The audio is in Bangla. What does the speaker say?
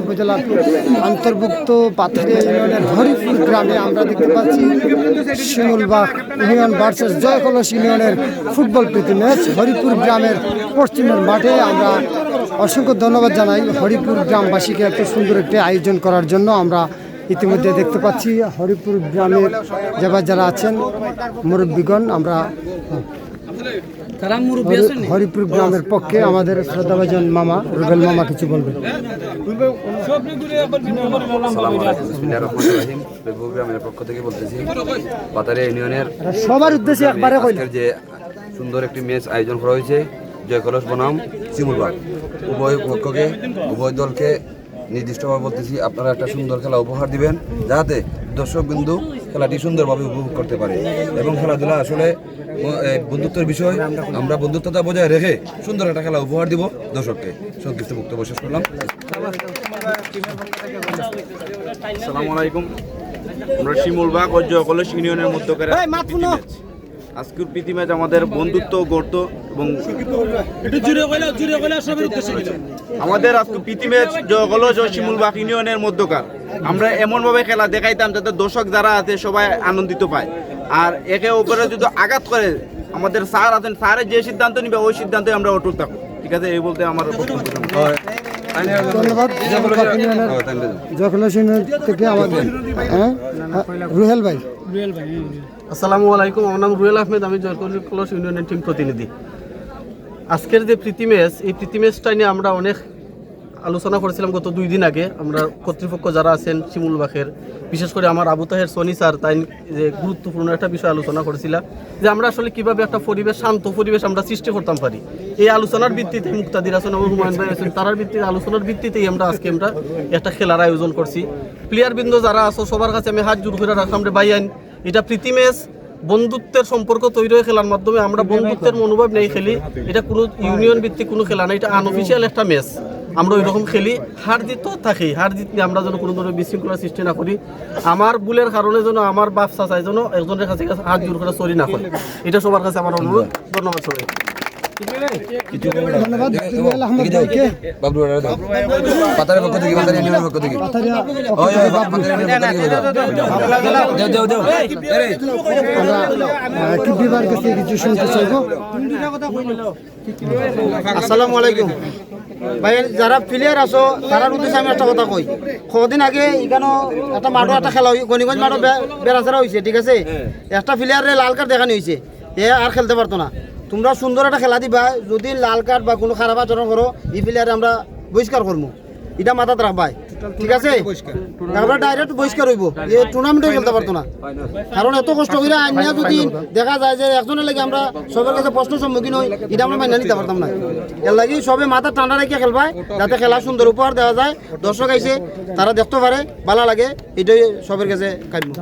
উপজেলার অন্তর্ভুক্ত পাথরিয়া ইউনিয়নের হরিপুর গ্রামে আমরা দেখতে পাচ্ছি শিমুলবাগ ইউনিয়ন ভার্সেস জয়কলস ইউনিয়নের ফুটবল প্রীতি ম্যাচ। হরিপুর গ্রামের পশ্চিমের মাঠে আমরা অসংখ্য ধন্যবাদ জানাই হরিপুর গ্রামবাসীকে এত সুন্দর একটি আয়োজন করার জন্য আমরা ইতিমধ্যে দেখতে পাচ্ছি হরিপুর গ্রামের যারা যারা আছেন, মুরব্বীগণ, আমরা হরিপুর গ্রামের পক্ষে আমাদের শ্রদ্ধাভাজন মামা রুবেল মামা কিছু বলবেন। গ্রামের পক্ষ থেকে বলতেছি ইউনিয়নের সবার উদ্দেশ্যে একবারে যে সুন্দর একটি ম্যাচ আয়োজন করা হয়েছে জয় কলস বনাম শিমুলবাগ উভয় পক্ষকে উভয় দলকে নির্দিষ্টভাবে বলতেছি আপনারা একটা সুন্দর খেলা উপহার দিবেন যাতে দর্শক বিন্দু খেলাটি সুন্দরভাবে উপভোগ করতে পারে। এবং খেলাধুলা আসলে বন্ধুত্বের বিষয়। আমরা বন্ধুত্বতা বজায় রেখে সুন্দর একটা খেলা উপহার দিব দর্শককে। সংক্ষিপ্ত বক্তব্য শেষ করলাম। আসসালামু আলাইকুম। আমরা শিমুলবাগ ও ইউনিয়নের মধ্যকার আজকের প্রীতি ম্যাচ আমাদের বন্ধুত্ব গড়ত এবং আমাদের আজকে প্রীতি ম্যাচ জয়কলস ও শিমুলবাগ ইউনিয়নের মধ্যকার। আমরা এমনভাবে খেলা দেখাইতাম যাতে দর্শক যারা আছে সবাই আনন্দিত পায়। আর একে ওপরে যদি আঘাত করে আমাদের স্যার আছেন স্যারের যে সিদ্ধান্ত নিবে ওই সিদ্ধান্তে আমরা অটুট থাকব। ঠিক আছে? এই বলতে আমার ধন্যবাদ। জয়কলস ইউনিয়নের জয়কলস ইউনিয়ন থেকে আমাদের হ্যাঁ? রুহেল ভাই। আসসালামু আলাইকুম। আমার নাম রুয়েল আহমেদ। আমি জয়কলি কলস ইউনিয়নের টিম প্রতিনিধি। আজকের যে প্রীতি ম্যাচ এই প্রীতি ম্যাচটা নিয়ে আমরা অনেক আলোচনা করেছিলাম গত দুই দিন আগে। আমরা কর্তৃপক্ষ যারা আছেন, শিমুল বাখের, বিশেষ করে আমার আবু তাহের সনি স্যার, তাই যে গুরুত্বপূর্ণ একটা বিষয় আলোচনা করেছিলাম যে আমরা আসলে কীভাবে একটা পরিবেশ, শান্ত পরিবেশ আমরা সৃষ্টি করতাম পারি। এই আলোচনার ভিত্তিতে মুক্তাদির আছেন এবং হুমায়ুন ভাই আছেন, তারার ভিত্তিতে, আলোচনার ভিত্তিতেই আমরা আজকে আমরা একটা খেলার আয়োজন করছি। প্লেয়ার বৃন্দ যারা আছো, সবার কাছে আমি হাত জোর করে রাখলাম রে ভাইয়ান এটা প্রীতি ম্যাচ, বন্ধুত্বের সম্পর্ক তৈরি হয়ে খেলার মাধ্যমে আমরা বন্ধুত্বের মনোভাব নেই খেলি। এটা কোনো ইউনিয়ন ভিত্তিক কোনো খেলা না, এটা আনঅফিসিয়াল একটা ম্যাচ। আমরা ওই রকম খেলি হার জিত তো থাকি হার জিত নিয়ে আমরা যেন কোনো ধরনের বিশৃঙ্খলা সৃষ্টি না করি আমার ভুলের কারণে যেন আমার বাপ চাচাই যেন একজনের কাছে হাত জোর করে চুরি না করে এটা সবার কাছে আমার অনুরোধ ধন্যবাদ সবাই পাতারের পক্ষ থেকে ইউনিয়নের পক্ষ থেকে ওই ওই পক্ষ থেকে আসসালামু আলাইকুম ভাই, যারা প্লেয়ার আছো তারার উদ্দেশ্যে আমি একটা কথা কই। কদিন আগে এখানে একটা মাঠও একটা খেলা হই গণিগঞ্জ মাঠও বেড়াচারা হয়েছে ঠিক আছে? একটা প্লেয়ারে লাল কার্ড দেখানো হয়েছে এ আর খেলতে পারতো না। তোমরা সুন্দর একটা খেলা দিবা। যদি লাল কার্ড বা কোনো খারাপ আচরণ করো এই প্লেয়ারে আমরা বহিষ্কার করব এটা মাথাত রাখবাই ঠিক আছে? তারপরে ডাইরেক্ট বহিষ্কার হইব। এ টুর্নামেন্টে খেলতে পারতো না। কারণ এত কষ্ট করে আইনিয়া যদি দেখা যায় যে একজনের লাগে আমরা সবার কাছে প্রশ্ন সম্মুখীন হই, এটা আমরা মাইনা নিতে পারতাম না। এর লাগি সবে মাথা ঠান্ডা রেখে খেলবায় যাতে খেলা সুন্দর উপহার দেওয়া যায়। দর্শক আইসে তারা দেখতে পারে, ভালো লাগে, এটাই সবের কাছে কাটবো